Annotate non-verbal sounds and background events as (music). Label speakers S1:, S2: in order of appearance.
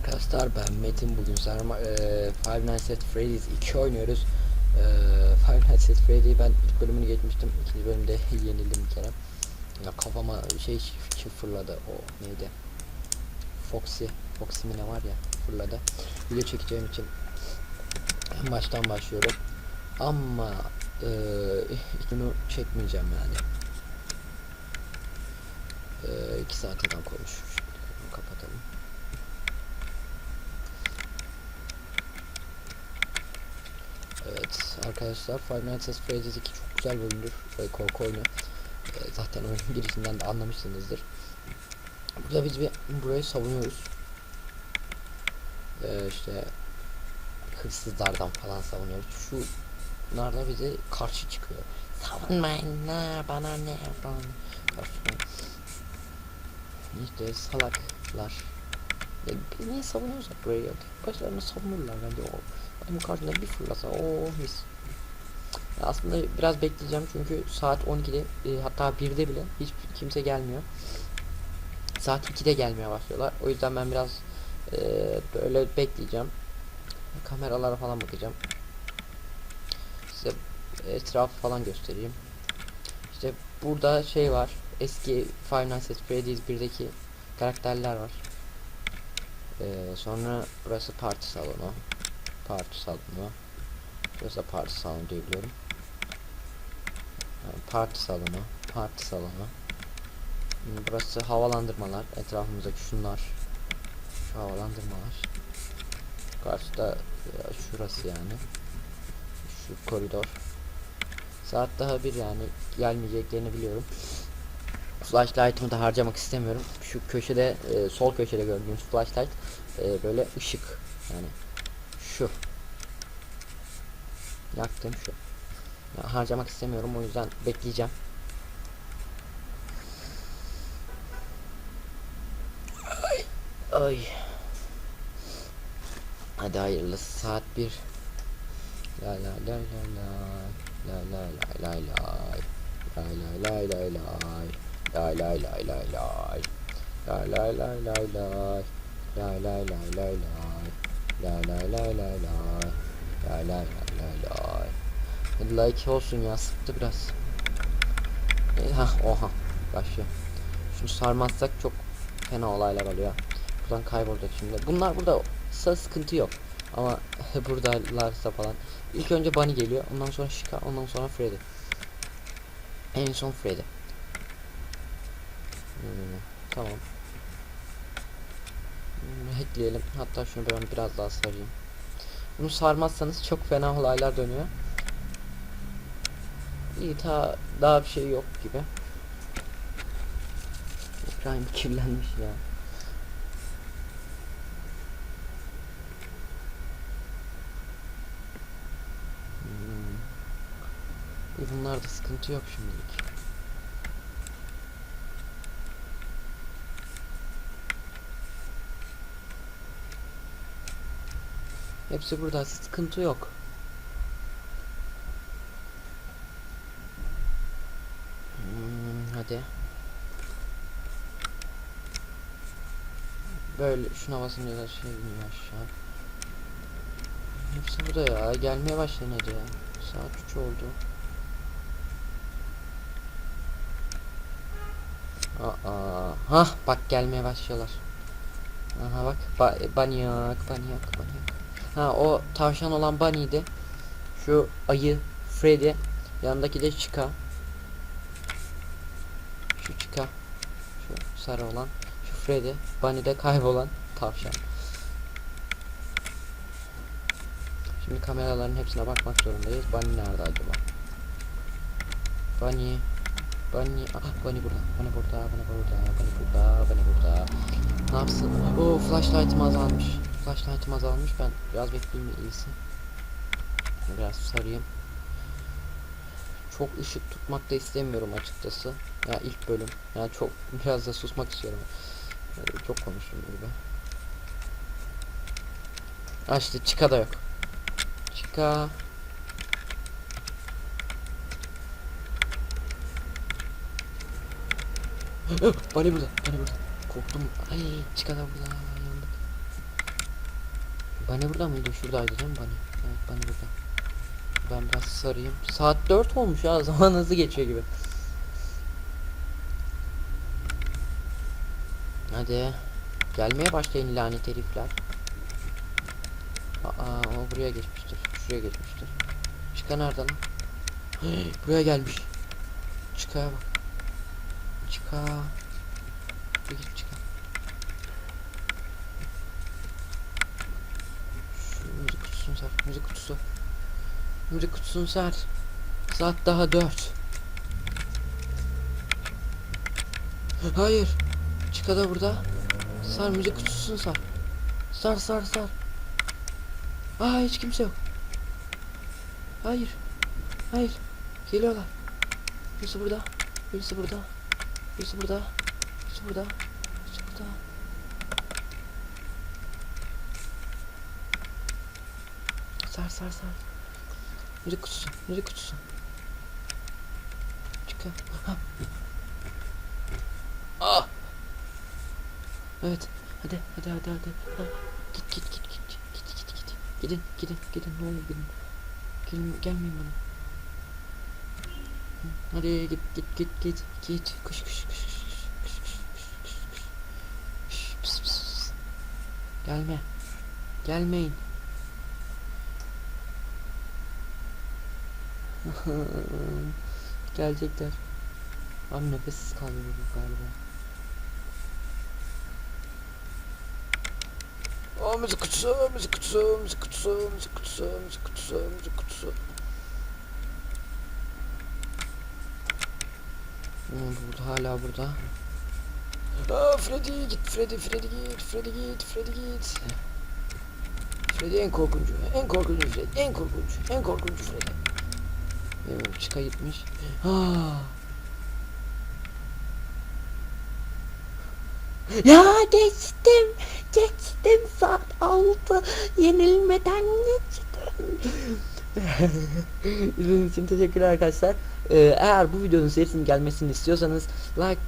S1: arkadaşlar ben Metin bugün sana e, Five Nights at Freddy's 2 oynuyoruz. E, Five Nights at Freddy'yi ben ilk bölümünü geçmiştim. ikinci bölümde (laughs) yenildim bir kere. Ya kafama şey çi- fırladı o neydi? Foxy, Foxy mi ne var ya fırladı. Video çekeceğim için en baştan başlıyorum. Ama e, bunu çekmeyeceğim yani. E, iki saate kadar konuş. Şimdi kapatalım. Evet arkadaşlar Five Nights at Freddy's 2 çok güzel oyundur. Ve korku oyunu. Ee, zaten oyunun (laughs) girişinden de anlamışsınızdır. Burada biz bir burayı savunuyoruz. Ee, işte hırsızlardan falan savunuyoruz. Şu bunlar da bize karşı çıkıyor. Savunmayın bana ne falan. İşte salaklar. Biz niye savunuyoruz hep burayı başlarına savunurlar bence o. Adamın karşısında bir fırlasa o mis. Ya aslında biraz bekleyeceğim çünkü saat 12'de e, hatta 1'de bile hiç kimse gelmiyor. Saat 2'de gelmeye başlıyorlar. O yüzden ben biraz e, böyle bekleyeceğim. Kameralara falan bakacağım. Size etrafı falan göstereyim. İşte burada şey var. Eski Five Nights at Freddy's 1'deki karakterler var. Ee, sonra burası parti salonu. Parti salonu. Burası da parti salonu diye biliyorum. Yani parti salonu. Parti salonu. Burası havalandırmalar. Etrafımızdaki şunlar. Şu havalandırmalar. Karşıda şurası yani. Şu koridor. Saat daha bir yani gelmeyeceklerini biliyorum. Flashlight'ımı da harcamak istemiyorum. Şu köşede e, sol köşede gördüğünüz flashlight e, böyle ışık yani şu yaktım şu ya, harcamak istemiyorum o yüzden bekleyeceğim ay, ay. hadi hayırlısı saat 1 la la la la la la la la la la la la la la la Lay lay lay lay lay. Lay lay lay lay lay. Lay lay lay lay Lay lay lay lay lay. Lay lay lay lay lay. Hadi like olsun ya sıktı biraz. E, hah oha. Başlıyor. Şunu sarmazsak çok fena olaylar oluyor. Buradan kaybolacak şimdi. Bunlar burada sıkıntı yok. Ama (laughs) buradalarsa falan. İlk önce Bunny geliyor. Ondan sonra Shika. Ondan sonra Freddy. En son Freddy. Hmm, tamam. Hackleyelim. Hatta şunu ben biraz daha sarayım. Bunu sarmazsanız çok fena olaylar dönüyor. İyi ta daha bir şey yok gibi. Ekran kirlenmiş ya. Hmm. Bunlarda sıkıntı yok şimdilik. Hepsi burada sıkıntı yok. Hmm, hadi. Böyle şuna basınca da şey biniyor aşağı. Hepsi burada ya. Gelmeye başladı ya. Saat 3 oldu. Aa, hah bak gelmeye başlıyorlar. Aha bak ba banyak banyak banyak. Ha o tavşan olan Bunny'di. Şu ayı Freddy. Yanındaki de Chica. Şu Chica. Şu sarı olan. Şu Freddy. Bunny'de kaybolan tavşan. Şimdi kameraların hepsine bakmak zorundayız. Bunny nerede acaba? Bunny. Bunny. Ah Bunny burada. Bunny burada. Bunny burada. Bunny burada. Bunny burada. Ne yapsın? Oo flashlight'ım azalmış. Flashlight'ım azalmış. Ben biraz bekleyeyim de iyisi. Biraz sarayım. Çok ışık tutmak da istemiyorum açıkçası. Ya ilk bölüm. Yani çok (laughs) biraz da susmak istiyorum. Çok konuştum gibi. Ha işte Chica da yok. Chica. (gasps) Bani burada. Bani burada. Korktum. Ay Chica da burada. Bani burada mıydı? Şuradaydı değil mi Bani? Evet Bani burada. Ben biraz sarayım. Saat 4 olmuş ya (laughs) zaman hızlı geçiyor gibi. Hadi. Gelmeye başlayın lanet herifler. Aa o buraya geçmiştir. Şuraya geçmiştir. Çıka nerede lan? (gasps) buraya gelmiş. Çıkaya bak. Çıka. Bir git çıka. Şu ser. Müzik kutusu. Müzik kutusunu ser. Saat daha 4. Hayır. Çıka da burada. Sar müzik kutusunu sar. Sar sar sar. Aa hiç kimse yok. Hayır. Hayır. Geliyorlar. Birisi burada. Birisi burada. Birisi burada. Birisi burada. Birisi burada. Sar sar sar. Müzik kutusu. Müzik kutusu. Çıkıyor. (laughs) Ah. Evet. Hadi hadi hadi hadi. Ha. Git git git git git git git. Gidin gidin gidin ne olur gidin. Gelin gelmeyin bana. Hadi git git git git git. Kış kış kış kış kış kış (laughs) Gelecekler. Abi nefessiz kalıyor bu galiba. Aa müzik kutusu, müzik kutusu, müzik kutusu, müzik kutusu, müzik kutusu, müzik kutusu. Burada hala burada. Aa Freddy git, Freddy, Freddy git, Freddy git, Freddy git. Freddy en korkuncu, en korkuncu Freddy, en korkunç, en korkunç Freddy. Benim çıka gitmiş. Aa. Ya geçtim. Geçtim saat 6. Yenilmeden geçtim. (laughs) İzlediğiniz için teşekkürler arkadaşlar. Ee, eğer bu videonun serisinin gelmesini istiyorsanız like